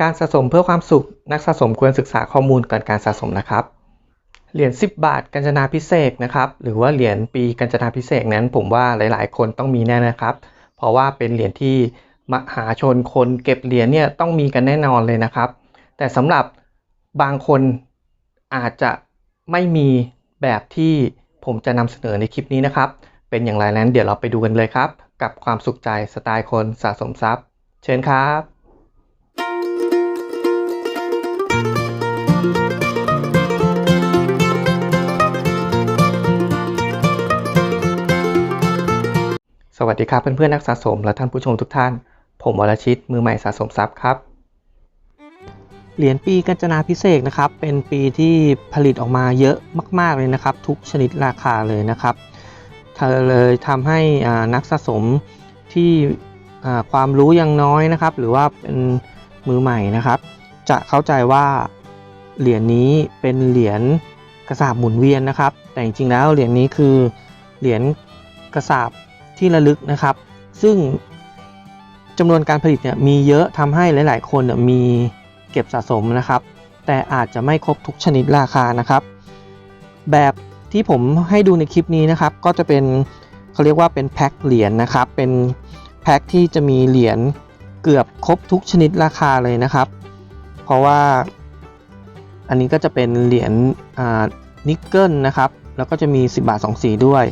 การสะสมเพื่อความสุขนักสะสมควรศึกษาข้อมูลก่อนการสะสมนะครับ เหรียญ10 บาทกัญจนาพิเศษนะครับ หรือว่าเหรียญปีกัญจนาพิเศษนั้น ผมว่าหลาย ๆ คนต้องมีแน่นะครับ เพราะว่าเป็นเหรียญที่มหาชนคนเก็บเหรียญเนี่ยต้องมีกันแน่นอนเลยนะครับ แต่สำหรับบางคนอาจจะไม่มีแบบที่ผมจะนำเสนอในคลิปนี้นะครับ เป็นอย่างไรนั้นเดี๋ยวเราไปดูกันเลยครับ กับความสุขใจสไตล์คนสะสมทรัพย์ เชิญครับ วัสดีครับเพื่อนๆนักสะสมและท่านผู้ชมทุกท่าน ผมวรชิตมือใหม่สะสมทรัพย์ครับ เหรียญปีกัญจนาพิเศษนะครับ เป็นปีที่ผลิตออกมาเยอะมาก ๆเลยนะครับ ทุกชนิดราคาเลยนะครับเธอเลยทำให้นักสะสมที่ความรู้ยังน้อยนะครับ หรือว่าเป็นมือใหม่นะครับ จะเข้าใจว่าเหรียญนี้เป็นเหรียญกระสาบหมุนเวียนนะครับ แต่จริงๆแล้วเหรียญนี้คือเหรียญกระสาบ ที่ระลึกนะครับ ซึ่งจำนวนการผลิตเนี่ยมีเยอะทำให้หลาย ๆ คนเนี่ยมีเก็บสะสมนะครับ แต่อาจจะไม่ครบทุกชนิดราคานะครับ แบบที่ผมให้ดูในคลิปนี้นะครับ ก็จะเป็นเขาเรียกว่าเป็นแพ็คเหรียญนะครับ เป็นแพ็คที่จะมีเหรียญเกือบครบทุกชนิดราคาเลยนะครับ เพราะว่าอันนี้ก็จะเป็นเหรียญนิกเกิลนะครับ แล้วก็จะมี 10 บาท 2 สีด้วย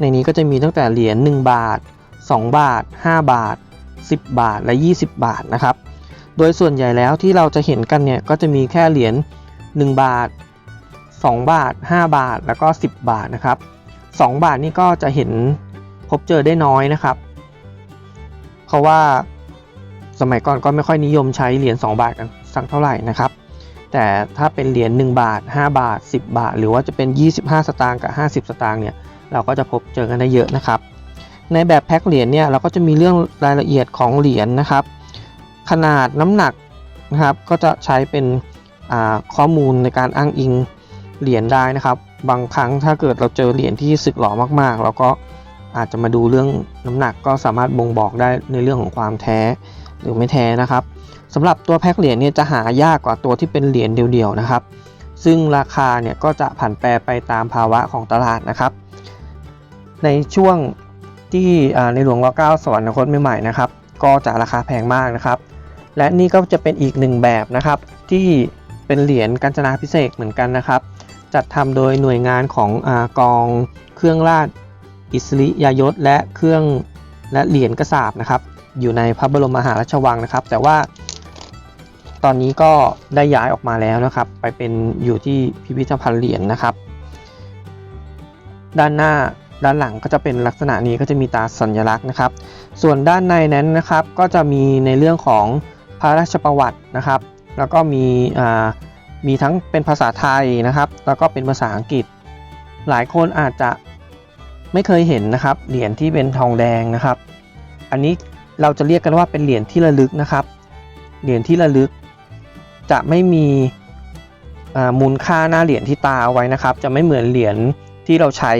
ในนี้ก็จะมีตั้งแต่เหรียญ1บาท 2 บาท 5 บาท 10 บาทและ 20 บาทนะครับ โดยส่วนใหญ่แล้วที่เราจะเห็นกันเนี่ยก็จะมีแค่เหรียญ1บาท 2 บาท 5 บาทแล้วก็ 10 บาทนะครับ 2 บาทนี่ก็จะเห็นพบเจอได้น้อยนะครับ เพราะว่าสมัยก่อนก็ไม่ค่อยนิยมใช้เหรียญ2บาทกันสักเท่าไหร่นะครับ แต่ถ้าเป็นเหรียญ1บาท 5 บาท 10 บาท หรือว่าจะเป็น 25 สตางค์กับ 50 สตางค์เนี่ย เราก็จะพบเจอกันได้เยอะนะครับ ในแบบแพ็คเหรียญเนี่ยเราก็จะมีเรื่องรายละเอียดของเหรียญนะครับ ขนาดน้ำหนักนะครับก็จะใช้เป็นข้อมูลในการอ้างอิงเหรียญได้นะครับ บางครั้งถ้าเกิดเราเจอเหรียญที่สึกหรอมากๆ เราก็อาจจะมาดูเรื่องน้ำหนักก็สามารถบ่งบอกได้ในเรื่องของความแท้หรือไม่แท้นะครับสำหรับตัวแพ็คเหรียญเนี่ยจะหายากกว่าตัวที่เป็นเหรียญเดียวๆนะครับ ซึ่งราคาเนี่ยก็จะผันแปรไปตามภาวะของตลาดนะครับ ในช่วงที่ในหลวงรัชกาลสวรรคตใหม่ๆนะครับ ก็จะราคาแพงมากนะครับ และนี่ก็จะเป็นอีกหนึ่งแบบนะครับ ที่เป็นเหรียญกัญจนาพิเศษเหมือนกันนะครับ จัดทำโดยหน่วยงานของอกองเครื่องราชอิสริยยศ และเครื่องและเหรียญกระสาบนะครับ อยู่ในพระบรมมหาราชวังนะครับ แต่ว่าตอนนี้ก็ได้ย้ายออกมาแล้วนะครับ ไปเป็นอยู่ที่พิพิธภัณฑ์เหรียญนะครับ ด้านหน้า ด้านหลังก็จะเป็นลักษณะนี้ก็จะมีตาสัญลักษณ์นะครับ ส่วนด้านในนั้นนะครับก็จะมีในเรื่องของพระราชประวัตินะครับ แล้วก็มีมีทั้งเป็นภาษาไทยนะครับ แล้วก็เป็นภาษาอังกฤษ หลายคนอาจจะไม่เคยเห็นนะครับเหรียญที่เป็นทองแดงนะครับ อันนี้เราจะเรียกกันว่าเป็นเหรียญที่ระลึกนะครับเหรียญที่ระลึก จะไม่มีมูลค่าหน้าเหรียญที่ตาเอาไว้นะครับ จะไม่เหมือนเหรียญที่เราใช้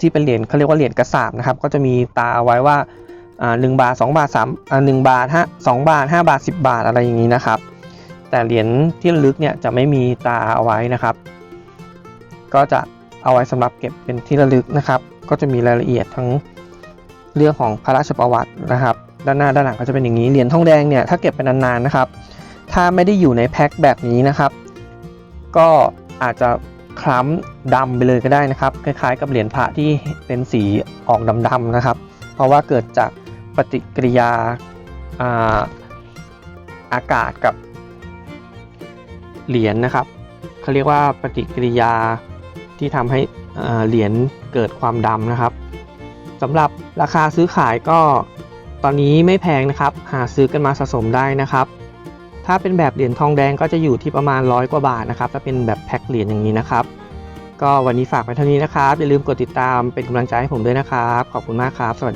ที่เป็นเหรียญเขาเรียกว่าเหรียญกระสาบนะครับก็จะมีตาเอาไว้ว่าหนึ่งบาท2บาท3อ่าหนึ่งบาทห้าสองบาท5บาท10บาทอะไรอย่างนี้นะครับ แต่เหรียญที่ลึกเนี่ยจะไม่มีตาเอาไว้นะครับ ก็จะเอาไว้สำหรับเก็บเป็นที่ระลึกนะครับ ก็จะมีรายละเอียดทั้งเรื่องของพระราชประวัตินะครับ ด้านหน้าด้านหลังก็จะเป็นอย่างนี้เหรียญทองแดงเนี่ยถ้าเก็บไปนานๆนะครับ ถ้าไม่ได้อยู่ในแพ็คแบบนี้นะครับ ก็อาจจะ คล้ำดำไปเลยก็ได้นะครับ คล้ายๆ กับเหรียญพระที่เป็นสีออกดำๆนะครับ เพราะว่าเกิดจากปฏิกิริยาอาอากาศกับเหรียญนะครับเขาเรียกว่าปฏิกิริยาที่ทำให้เหรียญเกิดความดำนะครับสำหรับราคาซื้อขายก็ตอนนี้ไม่แพงนะครับ หาซื้อกันมาสะสมได้นะครับ ถ้าเป็นแบบเหรียญทองแดงก็จะอยู่ที่ประมาณร้อยกว่าบาทนะครับถ้าเป็นแบบแพ็คเหรียญอย่างนี้นะครับ ก็วันนี้ฝากไว้เท่านี้นะครับอย่าลืมกดติดตามเป็นกำลังใจให้ผมด้วยนะครับ ขอบคุณมากครับ สวัสดี